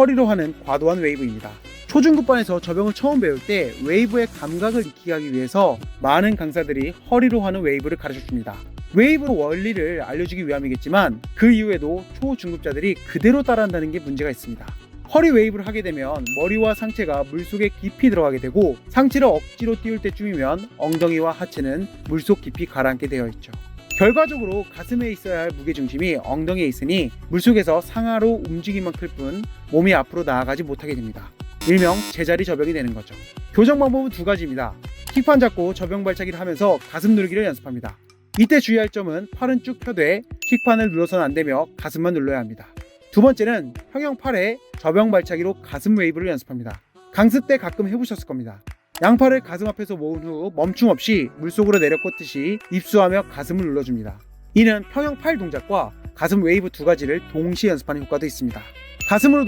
허리로 하는 과도한 웨이브입니다. 초중급반에서 저병을 처음 배울 때 웨이브의 감각을 익히게 하기 위해서 많은 강사들이 허리로 하는 웨이브를 가르쳐 줍니다. 웨이브 원리를 알려주기 위함이겠지만 그 이후에도 초중급자들이 그대로 따라한다는 게 문제가 있습니다. 허리 웨이브를 하게 되면 머리와 상체가 물속에 깊이 들어가게 되고 상체를 억지로 띄울 때쯤이면 엉덩이와 하체는 물속 깊이 가라앉게 되어 있죠. 결과적으로 가슴에 있어야 할 무게중심이 엉덩이에 있으니 물속에서 상하로 움직임만 클 뿐 몸이 앞으로 나아가지 못하게 됩니다. 일명 제자리 저병이 되는 거죠. 교정 방법은 두 가지입니다. 킥판 잡고 저병 발차기를 하면서 가슴 누르기를 연습합니다. 이때 주의할 점은 팔은 쭉 펴되 킥판을 눌러서는 안 되며 가슴만 눌러야 합니다. 두 번째는 평형 팔에 저병 발차기로 가슴 웨이브를 연습합니다. 강습 때 가끔 해보셨을 겁니다. 양팔을 가슴 앞에서 모은 후 멈춤 없이 물속으로 내려 꽂듯이 입수하며 가슴을 눌러줍니다. 이는 평형 팔 동작과 가슴 웨이브 두 가지를 동시에 연습하는 효과도 있습니다. 가슴으로